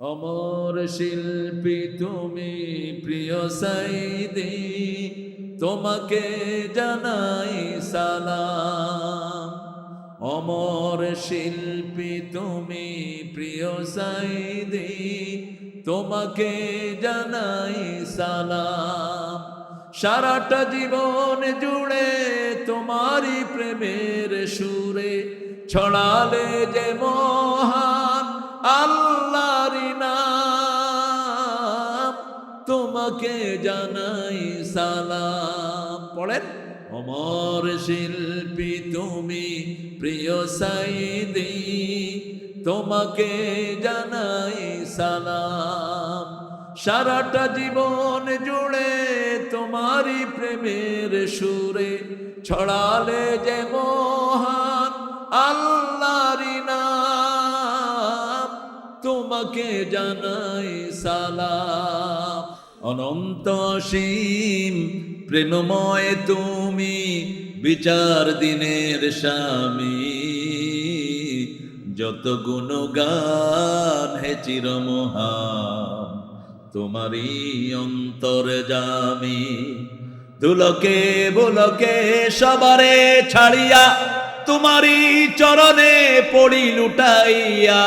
অমর শিল্পী তুমি প্রিয় সাইদি, তোমাকে জানাই সালাম। অমর শিল্পী তুমি প্রিয় সাইদি, তোমাকে জানাই সালাম। সারাটা জীবন জুড়ে তোমারই প্রেমের সুরে ছড়ালে যে মহান তোমাকে জানাই সালাম। পড়েন? অমর শিল্পী তুমি, প্রিয় সাইদি, তোমাকে জানাই সালাম। সারাটা জীবন জুড়ে তোমারই প্রেমের সুরে ছড়ালে যে মহান আল্লাহর নাম, তোমাকে জানাই সালাম। অনন্ত অসীম, প্রেমময় তুমি, বিচার দিনের স্বামী। যত গুণগান হে চিরমহান তোমারই অন্তর জামি। দুলকে বুলকে সবারে ছাড়িয়া, তোমারই চরণে পড়ি লুটাইয়া,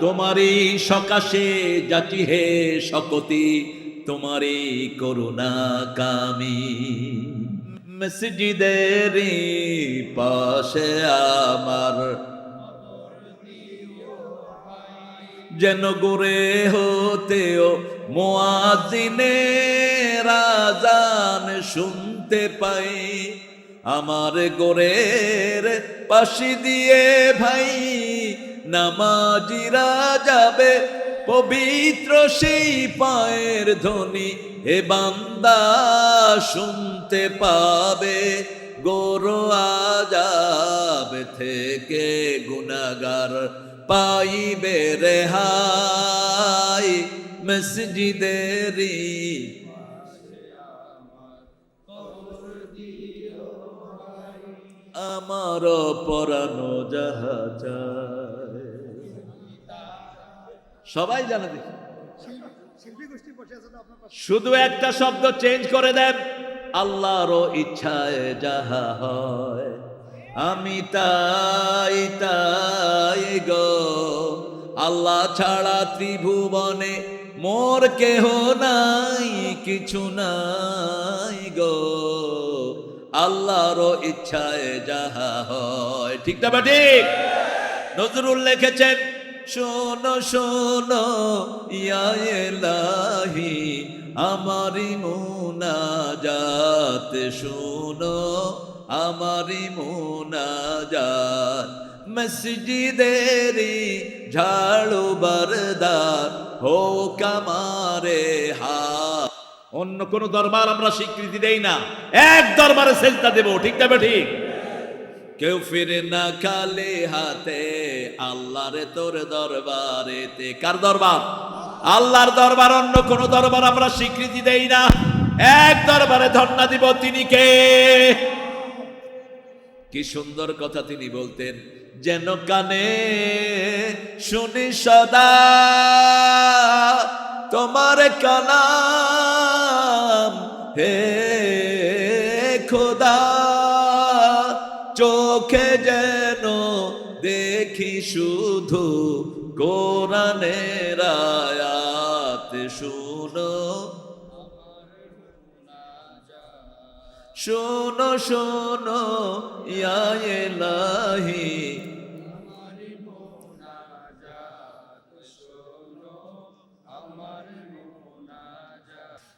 তোমারই সকাশে যাচি হে শকতি তোমারই করুণা কামি। মসজিদের পাশে আমার। যেন গোরে হতেও মোয়াজিনে রাজান শুনতে পাই। আমার গোরের পাশি দিয়ে ভাই নামাজিরা যাবে পবিত্র সেই পায়ের ধ্বনি। হে বান্দা, শুনতে পাবে, গোরো আজাব থেকে গুনাগার পাইবে রেহাই। মসজিদেরি আমার পরানো চায় সবাই জানে দেখি। শুধু একটা শব্দ চেঞ্জ করে দেন। আল্লাহর ইচ্ছায় যাহা হয় আমি তাই তাই গো। আল্লাহ ছাড়া ত্রিভুবনে মোর কেহ নাই কিছু নাই গো। আল্লাহর ইচ্ছায় যাহা হয় ঠিক না বা ঠিক? নজরুল লিখেছেন শোনো শোনো, ইয়া এলাহি আমারি মুনাজাত, শোনো, আমারি মুনাজাত। মসজিদেরি ঝাড়ু বরদার হো কামারে হা অন্য কোন দরবার আমরা স্বীকৃতি দেই না। এক দরবারে সেজদা দেব, ঠিক তবে ঠিক কেউ ফিরে না খালে হাতে, আল্লাহরে তোর দরবারেতে। কার দরবার? আল্লাহর দরবার, অন্য কোন দরবার আমরা স্বীকৃতি দেই না। এক দরবারে ধর্ণা দিব তিনি কে? কি সুন্দর কথা তিনি বলতেন। যেন কানে শুনি সদা তোমার কালাম, হে খোদা। চোখে যেন দেখি শুধু কোরআনের আয়াত শুনো। শোনো শোনো ইয়া এলাহি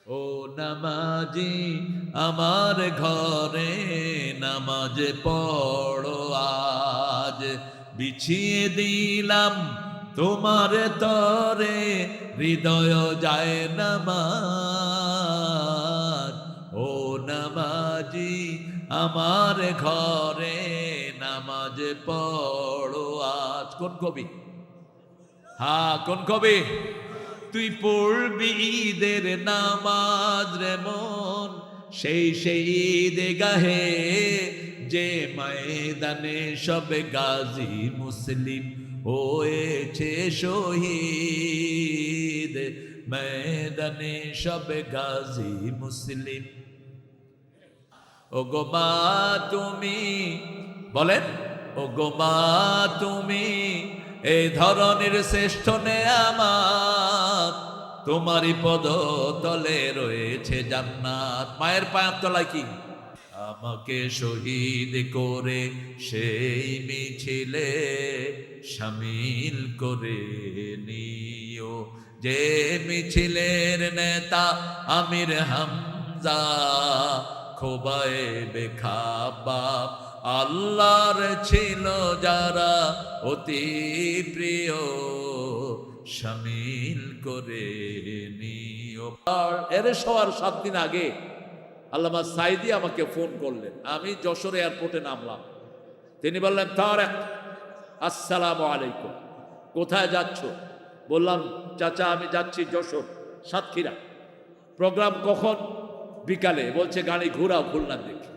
ও নামাজি, আমার ঘরে নামাজ পড়ো আজ। বিছিয়ে দিলাম তোমার তরে, হৃদয় যায় নামাজ। ও নামাজি, আমার ঘরে নামাজ পড়ো আজ। কোন কবি? হ্যাঁ কোন কবি? তুই পড়বি ঈদের নামাজ রে মন। সেই সেই ঈদ গাহে যে ময়দানে সব গাজী মুসলিম হয়েছে শহীদ। ময়দানে সব গাজী মুসলিম। ও গো মা, তুমি বলেন ও গো মা, তুমি এই ধরনের শ্রেষ্ঠ নে আমার তোমারই পদ তলে রয়েছে জান্নাত। মায়ের পায়ের তলায় কি? আমাকে শহীদ করে সেই মিছিলে সামিল করে নিও। যে মিছিলের নেতা আমির হামজা, খোবায়ে বেখাবাব আল্লাহর ছিল যারা অতি প্রিয়, সামিল করে নিও। এর সবার সাত দিন আগে আল্লামা সাইদি আমাকে ফোন করলেন। আমি যশোর এয়ারপোর্টে নামলাম। তিনি বললেন, তারেক, আসসালাম আলাইকুম। কোথায় যাচ্ছ? বললাম, চাচা, আমি যাচ্ছি যশোর, সাতক্ষীরা। প্রোগ্রাম কখন? বিকালে। বলছে, গাড়ি ঘোরাও, খুলনার দিকে।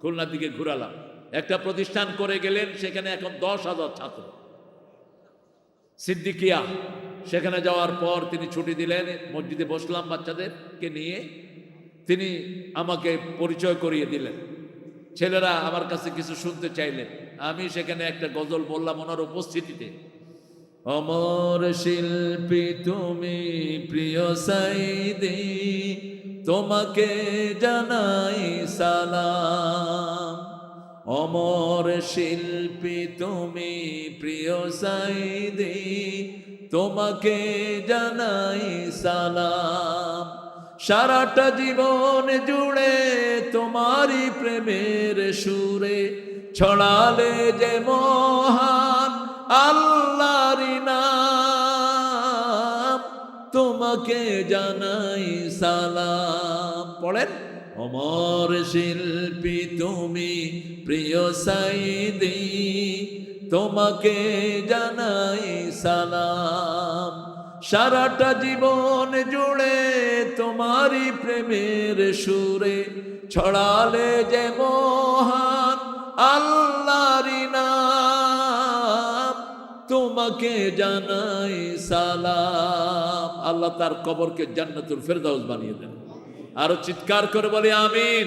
খুলনার দিকে ঘুরালাম। একটা প্রতিষ্ঠান করে গেলেন, সেখানে এখন দশ হাজার ছাত্র। সিদ্দিকিয়া, সেখানে যাওয়ার পর তিনি ছুটি দিলেন, মসজিদে বসলাম বাচ্চাদেরকে নিয়ে। তিনি আমাকে পরিচয় করিয়ে দিলেন। ছেলেরা আমার কাছে কিছু শুনতে চাইলেন। আমি সেখানে একটা গজল বললাম ওনার উপস্থিতিতে। অমর শিল্পী, তুমি প্রিয় সাইদি, তোমাকে জানাই সালাম। অমর শিল্পী তুমি প্রিয় সাইদি, তোমাকে জানাই সালাম। সারাটা জীবন জুড়ে তোমারই প্রেমের সুরে ছড়ালে যে মহান আল্লাহরি নাম, তোমাকে জানাই সালাম। পড়েন? অমর শিল্পী তুমি, প্রিয় সাইদি, তোমাকে জানাই সালাম। সারাটা জীবন জুড়ে তোমারই প্রেমের সুরে ছড়ালে যে মহান আল্লাহরি নাম, তোমাকে জানাই সালাম। আল্লাহ তার কবরকে জান্নাতুল ফেরদাউস বানিয়ে দেন। আরও চিৎকার করে বলে আমিন।